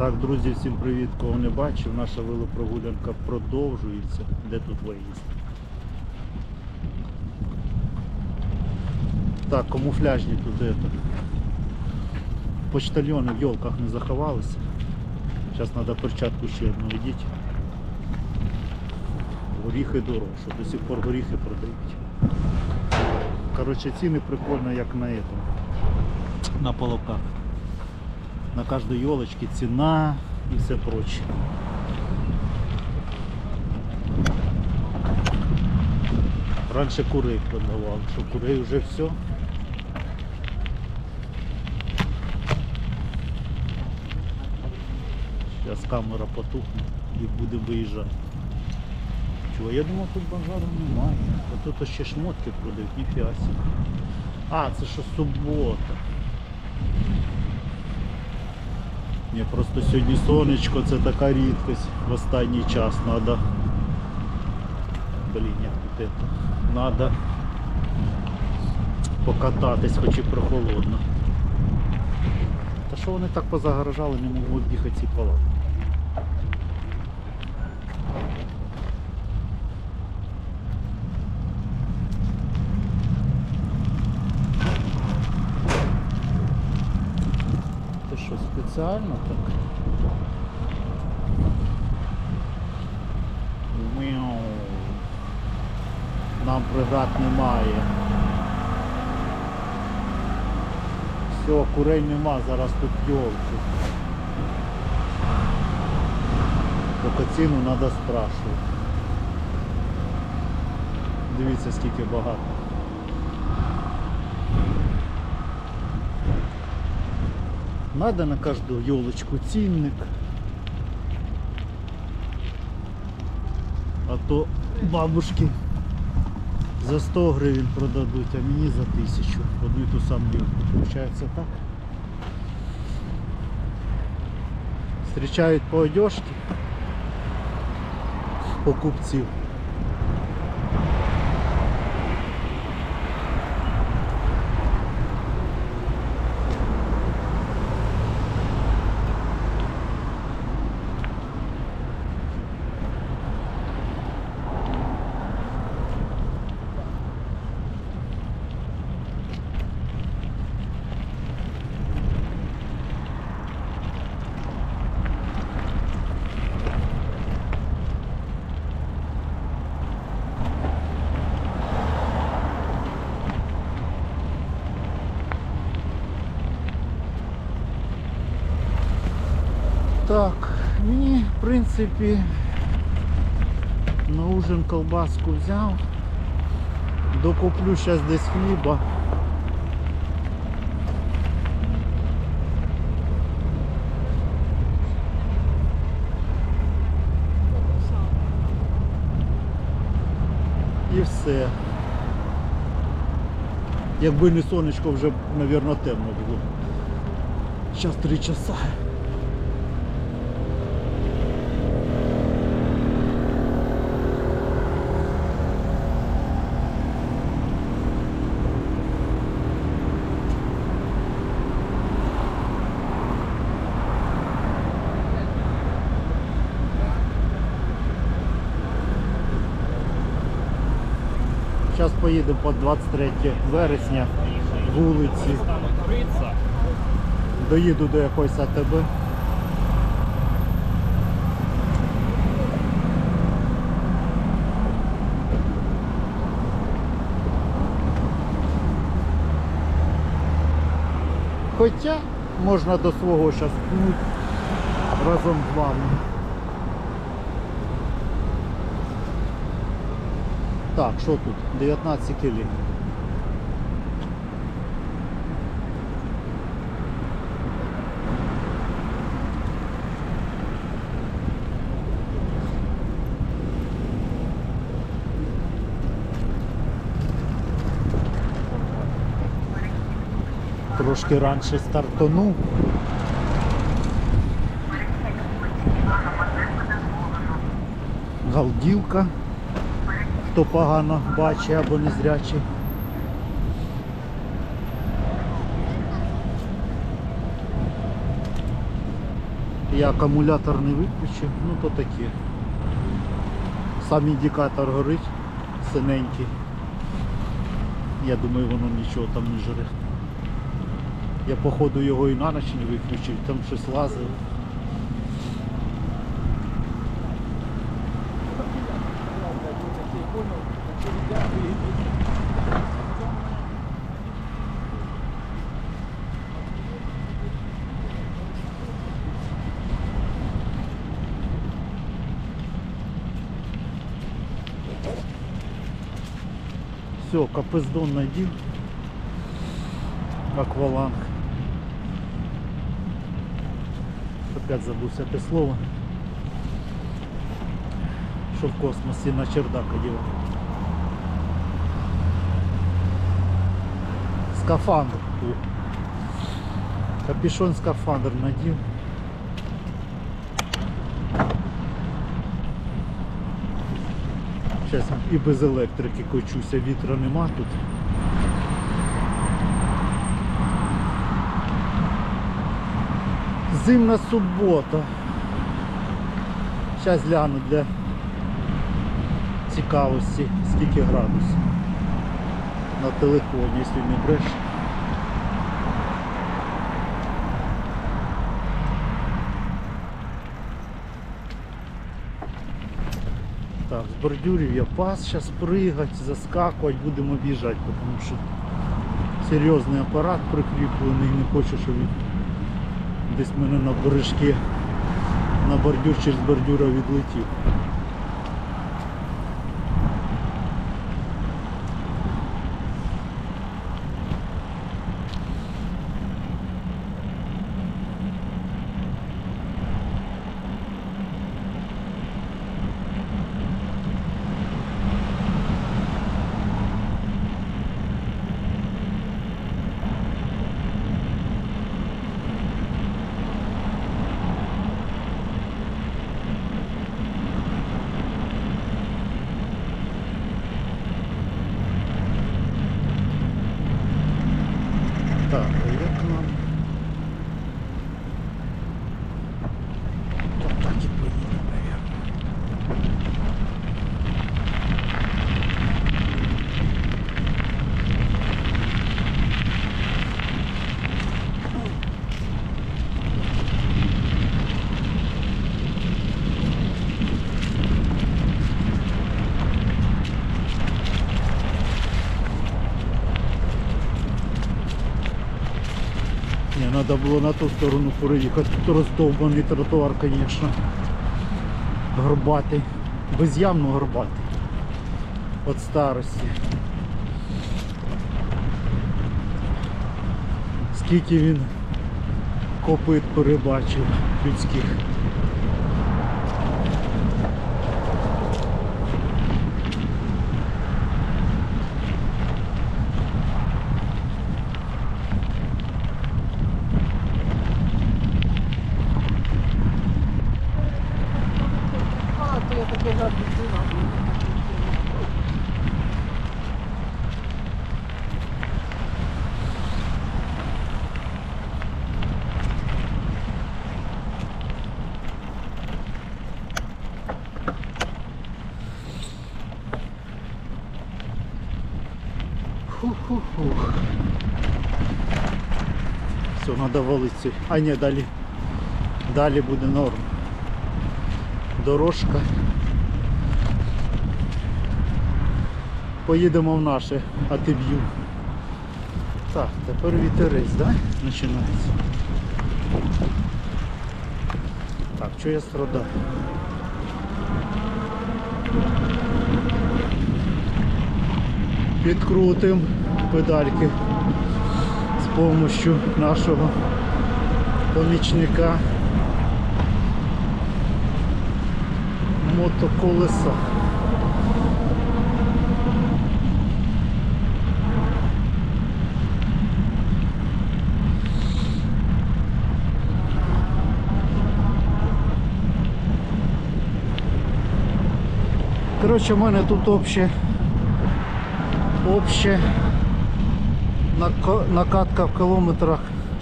Так, друзі, всім привіт, кого не бачив. Наша велопрогулянка продовжується. Де тут виїзд? Так, камуфляжні тут это. Почтальони в йолках не заховалися. Зараз треба перчатку ще одну відіть. Горіхи дорожче, до сих пор горіхи продають. Коротше, ціни прикольно, як на. На половках. На каждой елочке цена и все прочее. Раньше курей продавал, что курей уже все. Сейчас камера потухне і буде виїжджати. Чого? Я думав тут базару немає. А тут ще шмотки продають, ніфіга собі. А, це що субота. Ні, просто сьогодні сонечко, це така рідкость в останній час треба. Блін, як тут. Надо покататись, хоч і прохолодно. Та що вони так позагорожали, не можуть об'їхати ці палати. Це що, спеціально так? Нам преград немає. Все, курей нема, зараз тут йолки. Тільки ціну треба спрашувати. Дивіться скільки багато. Надо на каждую елочку цінник. А то бабушки за 100 гривень продадуть, а мені за 1000. Одну і ту саму елку. Получається так. Встречають по одежці покупців. Так, мені в принципі на ужин колбаску взяв. Докуплю зараз десь хліба. І все. Якби не сонечко, вже, мабуть, темно було. Зараз три часа. Зараз поїдемо по 23 вересня вулиці. Доїду до якоїсь АТБ. Хоча можна до свого пнуть разом з вами. Так, що тут? 19 кілі. Трошки раніше стартанув. Галдівка хто погано бачить або незрячий. Я акумулятор не виключив, ну то таке. Сам індикатор горить синенький. Я думаю, воно нічого там не жре. Я походу його і на ніч не виключив, там щось лазило. Все, капездон надів. Акваланг. Опять забувся те слово. Що в космосі на чердак одівав. Скафандр. О. Капюшон скафандр надів. Зараз і без електрики кочуся, вітра нема тут. Зимна субота. Зараз гляну для цікавості, скільки градусів на телефоні, якщо не бреш. Бордюрів я пас, зараз прыгать, заскакувати, будемо об'їжджати, тому що серйозний апарат прикріплений, не хочу, щоб він десь мене на бережки на бордюр через бордюра відлетів. Так, а як нам? Та так і поїдемо, наверное. Не, надо було на ту сторону переїхати. Тут роздовбаний тротуар, звісно. Горбатий. Без'явно горбатий. От старості. Скільки він копит перебачив людських. Фух-фух-фух. Все, треба валити. А ні, далі. Далі буде норм. Дорожка. Поїдемо в наше атиб'ю. Так, тепер вітерець, да? Починається. Так, що я страдаю? Підкрутим педальки з допомогою нашого помічника мотоколеса. Коротше, в мене тут обще, обще накатка в кілометрах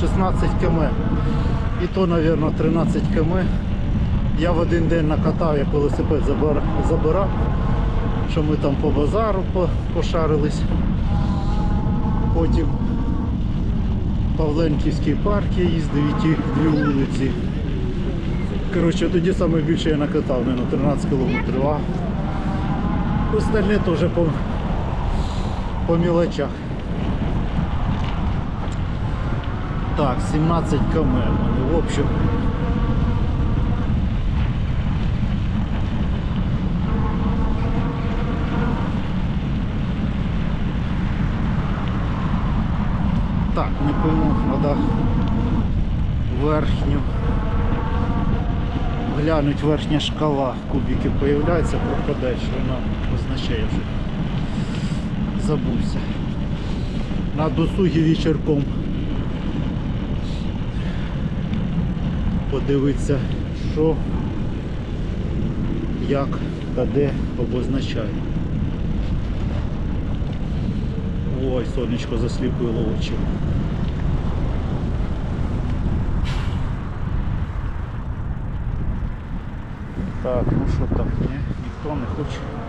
16 км. І то, мабуть, 13 км. Я в один день накатав, як велосипед забирав, що ми там по базару пошарились. Потім Павленківський парк я їздив і ті дві вулиці. Коротше, тоді саме більше я накатав, мабуть, 13 кілометрів. А остальне вже по, по мілочах. Так, 17 км в общем. Так, не пойму, треба верхню. Глянуть верхня шкала кубики появляється, пропадає, що вона означає вже. Забувся. На досугі вечірком подивитися, що, як та де обозначає. Ой, сонечко засліпило очі. Так, ну що так, ні, ніхто не хоче.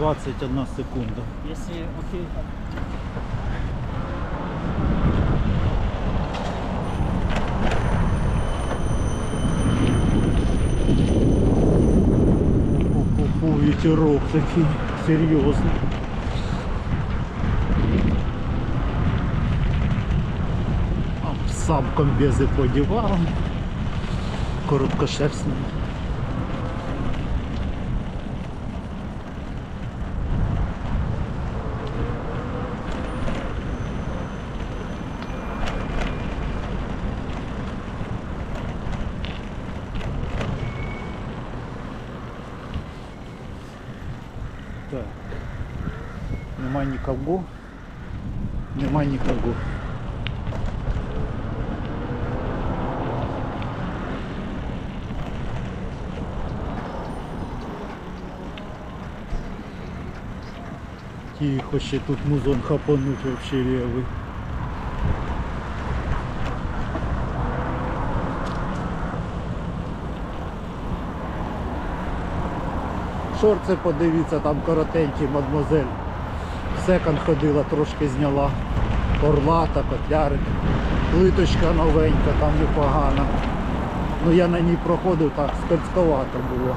Двадцять одна секунда. Если окей. Фу-фу-фу, ветерок такий серйозний. А Сам комбези подівав. Короткошерстний. Так. Нема нікого. Нема нікого. Тихо, ще тут музон хапануть вообще левый. Шорти подивіться, там коротенькі, мадмозель. Секонд ходила, трошки зняла. Орлата, котлярик. Плиточка новенька, там непогана. Ну я на ній проходив так, скользковато було.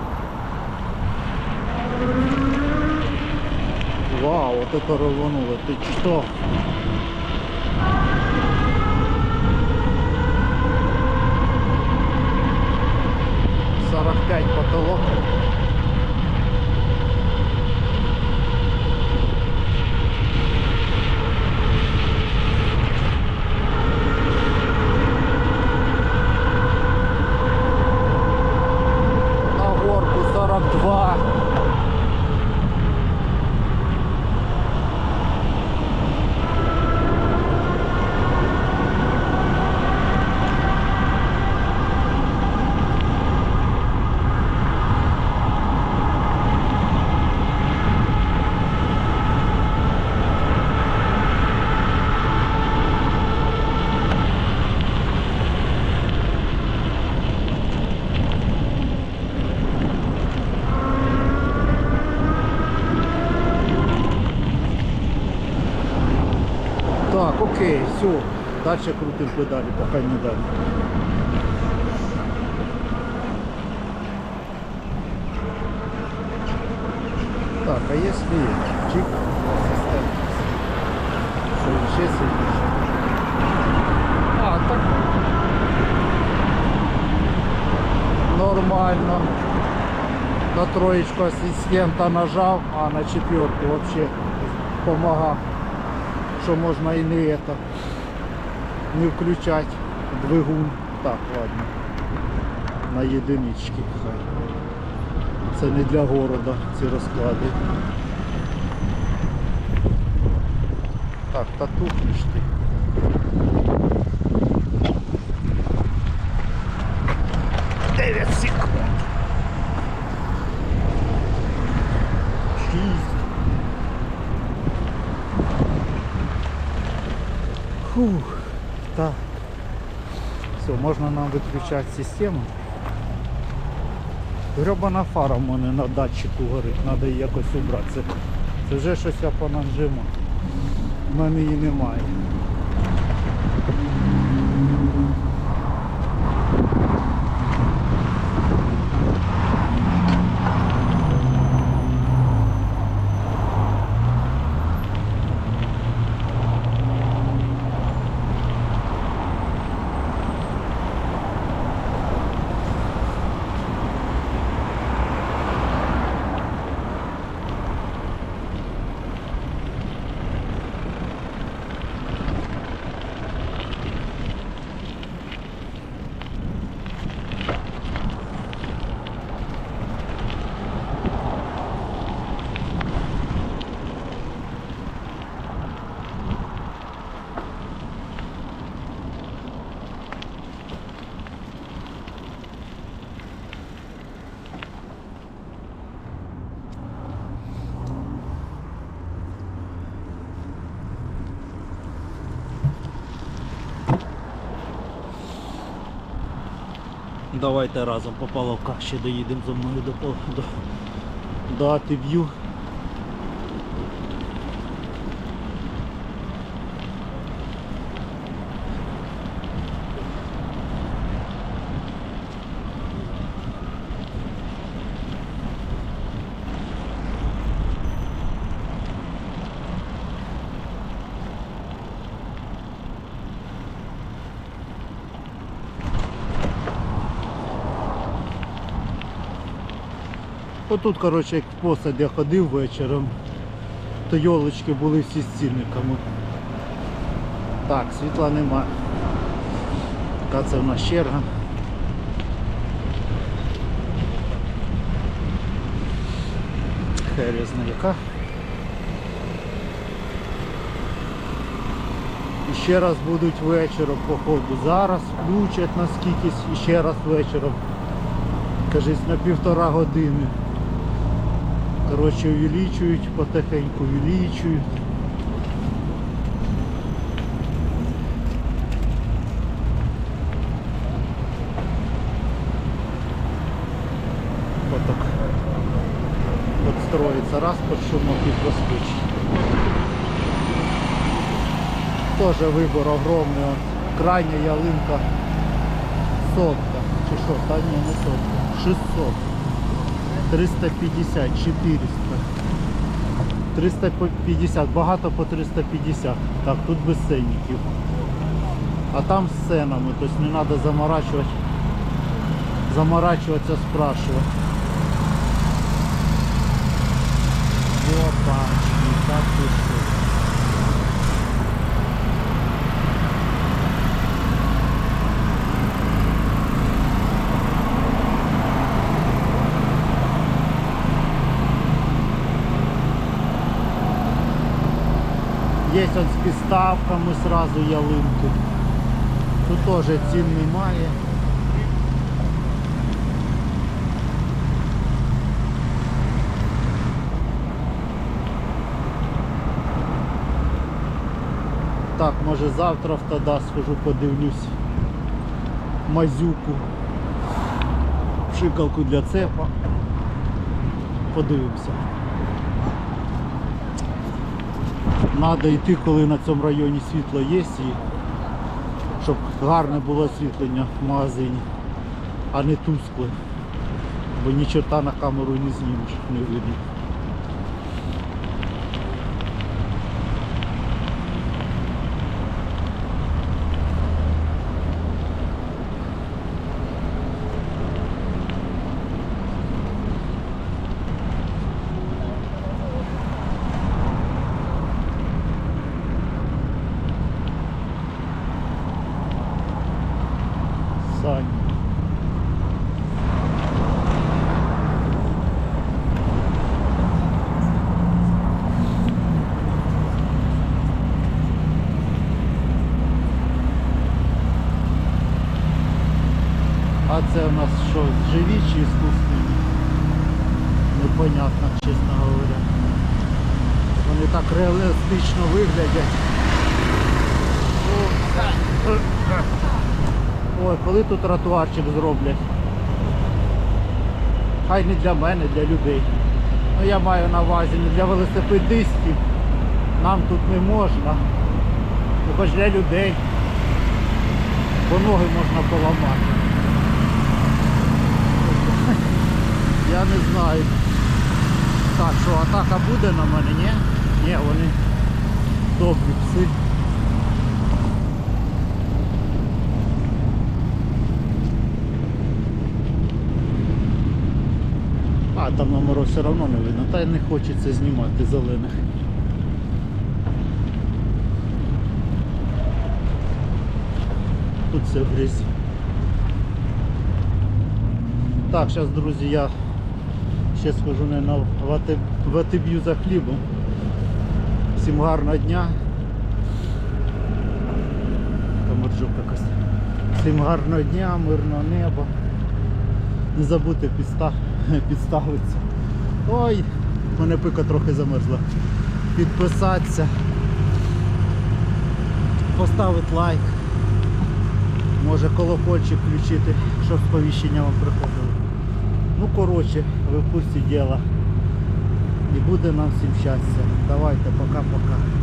Вау, от это рвануло. Ти що? Сорок пять потолок. Так, окей, все. Дальше крутим педалі, поки не далі. Так, а если чик? Що ще сильніше? А, так. Нормально. На троечку ассистента нажав, а на четверку вообще помогав що можна і не это, не включать двигун. Так, ладно. На єдинички хай. Це не для города ці розклади. Так, та тухнеш ти. Дев'ять секунд. Шість. Фух. Так. Все, можна нам виключати систему. Гребана фара в мене на датчику горить, треба її якось убрати. Це, вже щось я понажимав. У мене її немає. Давайте разом по палавках ще доїдемо за мною до, до, до Атив'ю. Отут, коротше, як посад я ходив вечором, то йолочки були всі з цінниками. Так, світла нема. Яка це в нас черга? Херезна яка. І ще раз будуть вечором, походу. Зараз включать на скількись і ще раз вечором. Кажись, на півтора години. Коротше, увеличують, потихеньку. Вот так. Подстроится раз под шумок и проскочить. Тоже выбор огромный. Крайняя ялинка сотка. Чи що? Та не сотка. 600. 350, 400. 350, багато по 350. Так, тут без ценників. А там з ценами, тобто не треба заморачувати, заморачуватися, спрашувати. Опачки, так і що. Є он з підставками сразу ялинки. Тут теж цін немає. Так, може завтра в Тада схожу, подивлюсь мазюку. Пшикалку для цепа. Подивимося. Треба йти, коли на цьому районі світло є, і щоб гарне було освітлення в магазині, а не тускле. Бо ні чорта на камеру не знімеш, не видно. Сань. непонятно, чесно говоря. Вони так реалістично виглядять. О, Ой, коли тут тротуарчик зроблять? Хай не для мене, для людей. Ну я маю на увазі не для велосипедистів. Нам тут не можна. Ну хоч для людей. Бо ноги можна поламати. Я не знаю. Так, що атака буде на мене, ні? Ні, вони добрі пси. А, там номеру все одно не видно, та й не хочеться знімати зелених. Тут все в. Так, зараз, друзі, я ще схожу не на ВТБ'ю за хлібом. Всім гарного дня. Камерджук якось. Всім гарного дня, мирного неба. Не забудьте підста... підставитися. Ой, мене пика трохи замерзла. Підписатися, поставити лайк. Може колокольчик включити, щоб сповіщення вам приходило. Ну коротше, ви діла. І буде нам всім щастя. Давайте, пока-пока.